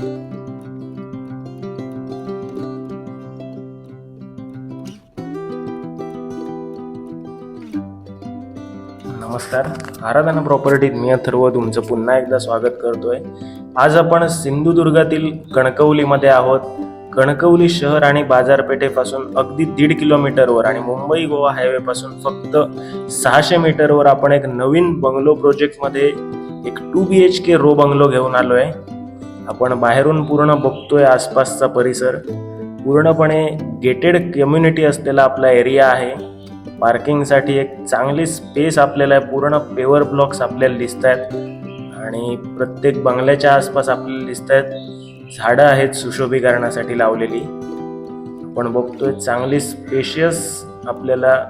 नमस्कार. आराधना प्रॉपर्टीत मी अथर्व तुमचं पुन्हा एकदा स्वागत करतोय. आज आपण सिंधुदुर्गातील कणकवलीमध्ये आहोत. कणकवली शहर आणि बाजारपेठेपासून अगदी दीड किलोमीटरवर आणि मुंबई गोवा हायवे पासून फक्त सहाशे मीटरवर आपण एक नवीन बंगलो प्रोजेक्टमध्ये एक two B H K row bungalow घेऊन आलोय. आपण बाहेरून पूर्ण बघतोय आसपासचा परिसर. पूर्णपणे गेटेड कम्युनिटी असलेला आपला एरिया आहे. पार्किंगसाठी एक चांगली स्पेस आपल्याला पूर्ण पेवर ब्लॉक्स आपल्याला दिसत आहेत आणि प्रत्येक बंगल्याच्या आसपास आपल्याला दिसत आहेत झाडं आहेत सुशोभीकरणासाठी लावलेली. आपण बघतोय चांगली स्पेशियस आपल्याला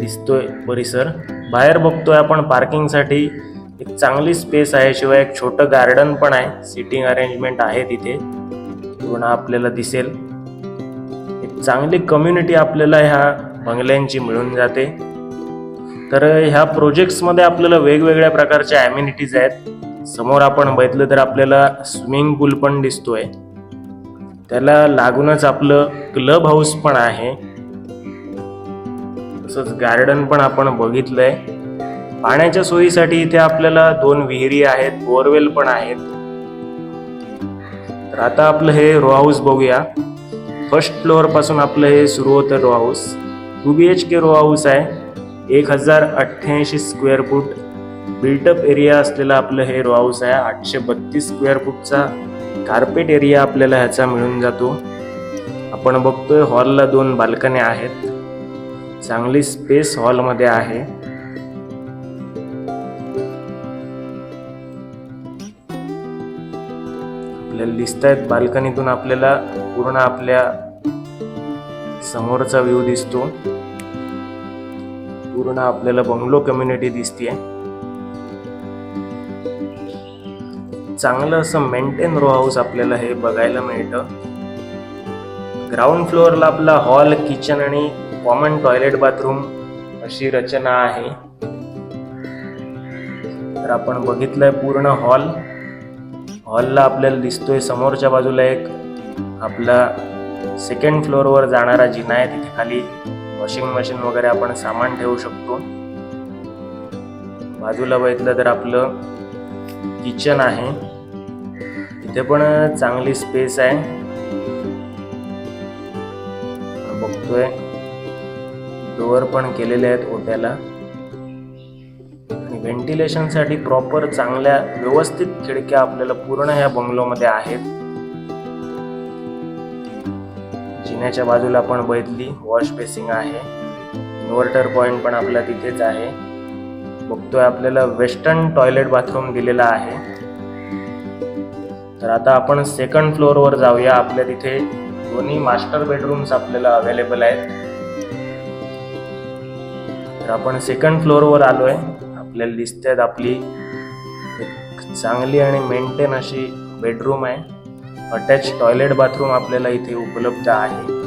दिसतोय परिसर. बाहेर बघतोय आपण पार्किंगसाठी एक चांगली स्पेस आहे शिवाय एक छोटं गार्डन पण आहे. सिटिंग अरेंजमेंट आहे तिथे. पूर्ण आपल्याला दिसेल. एक चांगली कम्युनिटी आपल्याला ह्या बंगल्यांची मिळून जाते. तर ह्या प्रोजेक्ट्समध्ये आपल्याला वेगवेगळ्या प्रकारच्या ॲम्युनिटीज आहेत. समोर आपण बघितलं तर आपल्याला स्विमिंग पूल पण दिसतोय. त्याला लागूनच आपलं क्लब हाऊस पण आहे. तसंच गार्डन पण आपण बघितलंय. पाण्याच्या सोयीसाठी इथे आपल्याला दोन विहिरी आहेत बोरवेल पण आहेत. तर आता आपलं हे रो हाऊस बघूया. फर्स्ट फ्लोअरपासून आपलं हे सुरू होतं row house two B H K row house आहे. एक हजार अठ्ठ्याऐंशी स्क्वेअर फूट बिल्टअप एरिया असलेलं आपलं हे रो हाऊस आहे. आठशे बत्तीस स्क्वेअर फूटचा कार्पेट एरिया आपल्याला ह्याचा मिळून जातो. आपण बघतोय हॉलला दोन बाल्कन्या आहेत. चांगली स्पेस हॉलमध्ये आहे. आपल्याला दिसत आहेत. बाल्कनीतून आपल्याला पूर्ण आपल्या समोरचा व्ह्यू दिसतो. पूर्ण आपल्याला बंगलो कम्युनिटी दिसतीये. चांगलं असं मेंटेन रो हाऊस आपल्याला हे बघायला मिळतं. ग्राउंड फ्लोअरला आपला हॉल किचन आणि कॉमन टॉयलेट बाथरूम अशी रचना आहे. तर आपण बघितलंय पूर्ण हॉल हॉलला आपल्याला दिसतोय समोरच्या बाजूला एक आपला सेकंड फ्लोअरवर जाणारा जिना आहे. तिथे खाली वॉशिंग मशीन वगैरे आपण सामान ठेवू शकतो. बाजूला बघितलं तर आपलं किचन आहे. तिथे पण चांगली स्पेस आहे. बघतोय. डोअर पण केलेले आहेत ओट्याला. व्हेंटिलेशनसाठी प्रॉपर चांगल्या व्यवस्थित खिडक्या आपल्याला पूर्ण ह्या बंगलोमध्ये आहेत. जिन्याच्या बाजूला आपण बघितली वॉश बेसिंग आहे. इन्व्हर्टर पॉईंट पण आपला तिथेच आहे. बघतोय आपल्याला वेस्टर्न टॉयलेट बाथरूम दिलेला आहे. तर आता आपण सेकंड फ्लोअरवर जाऊया. आपल्या तिथे दोन्ही मास्टर बेडरूम्स आपल्याला अवेलेबल आहेत. तर आपण सेकंड फ्लोअरवर आलोय. आपल्याला दिसतात आपली एक चांगली आणि मेंटेन अशी बेडरूम आहे. अटॅच टॉयलेट बाथरूम आपल्याला इथे उपलब्ध आहे.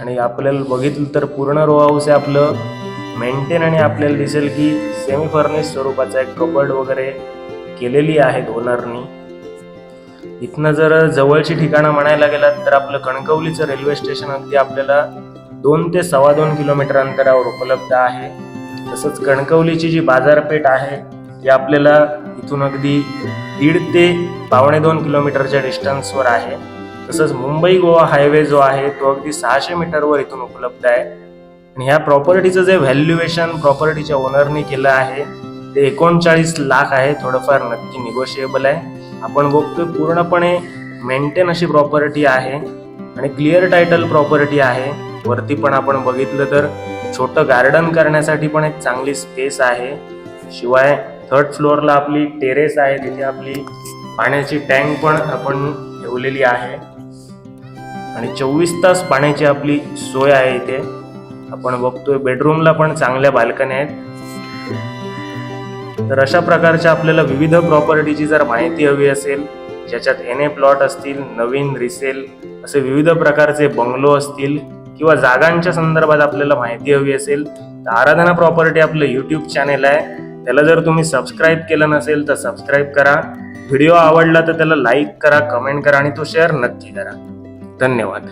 आणि आपल्याला बघितलं तर पूर्ण रो हाऊस आहे आपलं. मेंटेन आणि आपल्याला दिसेल की सेमी फर्निश स्वरूपाचा एक कबड वगैरे केलेली आहेत ओनरनी इथनं जर जवळची ठिकाणं म्हणायला गेलात तर आपलं कणकवलीचं रेल्वे स्टेशन अगदी आपल्याला दोन ते सव्वा दोन किलोमीटर अंतरावर उपलब्ध आहे. तसंच कणकवलीची जी बाजारपेठ आहे ती आपल्याला इथून अगदी दीड ते पावणे दोन किलोमीटरच्या डिस्टन्सवर आहे. तसंच मुंबई गोवा हायवे जो आहे तो अगदी सहाशे मीटरवर इथून उपलब्ध आहे. आणि ह्या प्रॉपर्टीचं जे व्हॅल्युएशन प्रॉपर्टीच्या ओनरनी केलं आहे ते एकोणचाळीस लाख आहे थोडंफार नक्की निगोशिएबल आहे. आपण बघतोय पूर्णपणे मेंटेन अशी प्रॉपर्टी आहे. आणि क्लिअर टायटल प्रॉपर्टी आहे. वरती पण आपण बघितलं तर छोटं गार्डन करण्यासाठी पण एक चांगली स्पेस आहे. शिवाय थर्ड फ्लोअरला आपली टेरेस आहे तिथे आपली पाण्याची टँक पण आपण ठेवलेली आहे. आणि चोवीस तास पाण्याची आपली सोय आहे इथे. आपण बघतोय बेडरूमला पण चांगल्या बाल्कनी आहेत. तर अशा प्रकारच्या आपल्याला विविध प्रॉपर्टीची जर माहिती हवी असेल ज्याच्यात एन ए प्लॉट असतील नवीन रिसेल असे विविध प्रकारचे बंगलो असतील किंवा जागांच्या संदर्भात आपल्याला माहिती हवी असेल तर आराधना प्रॉपर्टी आपलं यूट्यूब चॅनेल आहे. त्याला जर तुम्ही सबस्क्राईब केलं नसेल तर सबस्क्राईब करा. व्हिडिओ आवडला तर त्याला लाईक करा कमेंट करा आणि तो शेअर नक्की करा. धन्यवाद.